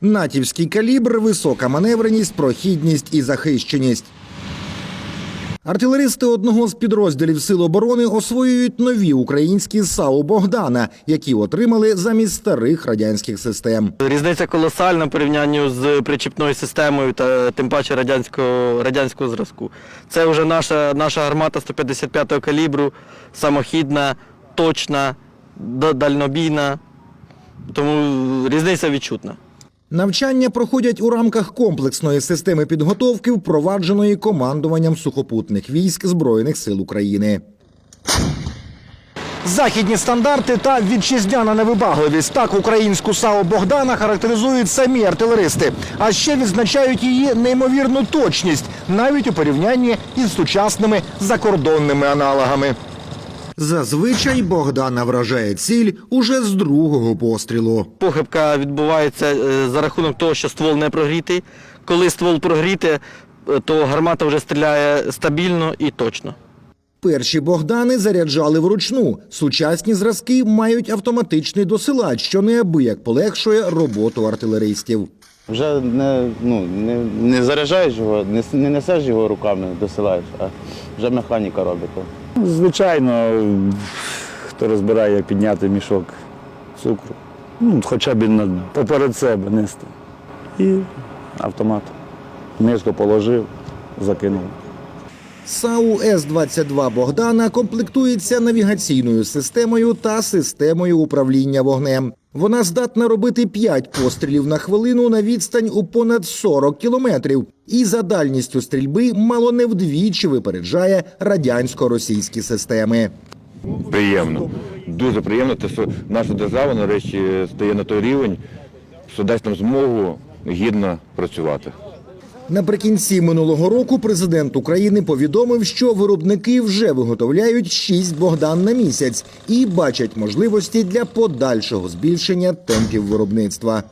Натівський калібр, висока маневреність, прохідність і захищеність. Артилеристи одного з підрозділів Сил оборони освоюють нові українські САУ Богдана, які отримали замість старих радянських систем. Різниця колосальна в порівнянні з причіпною системою та тим паче радянського, радянського зразку. Це вже наша, наша гармата 155-го калібру, самохідна, точна, дальнобійна. Тому різниця відчутна. Навчання проходять у рамках комплексної системи підготовки, впровадженої командуванням сухопутних військ Збройних сил України. Західні стандарти та вітчизняна невибагливість так українську САУ Богдана характеризують самі артилеристи, а ще відзначають її неймовірну точність навіть у порівнянні із сучасними закордонними аналогами. Зазвичай Богдана вражає ціль уже з другого пострілу. Похибка відбувається е, за рахунок того, що ствол не прогрітий. Коли ствол прогрітий, е, то гармата вже стріляє стабільно і точно. Перші Богдани заряджали вручну. Сучасні зразки мають автоматичний досилач, що неабияк полегшує роботу артилеристів. Вже не, ну, не, не заряджаєш його, не, не несеш його руками, досилаєш, а вже механіка робить. Звичайно, хто розбирає, підняти мішок цукру. Ну, хоча б на, поперед себе нести. І автомат. Низько положив, закинув. САУ С-22 Богдана комплектується навігаційною системою та системою управління вогнем. Вона здатна робити 5 пострілів на хвилину на відстань у понад 40 кілометрів і за дальністю стрільби мало не вдвічі випереджає радянсько-російські системи. приємно. Дуже приємно, те, що наша держава нарешті стає на той рівень, що дасть нам змогу гідно працювати. Наприкінці минулого року президент України повідомив, що виробники вже виготовляють 6 Богдан на місяць і бачать можливості для подальшого збільшення темпів виробництва.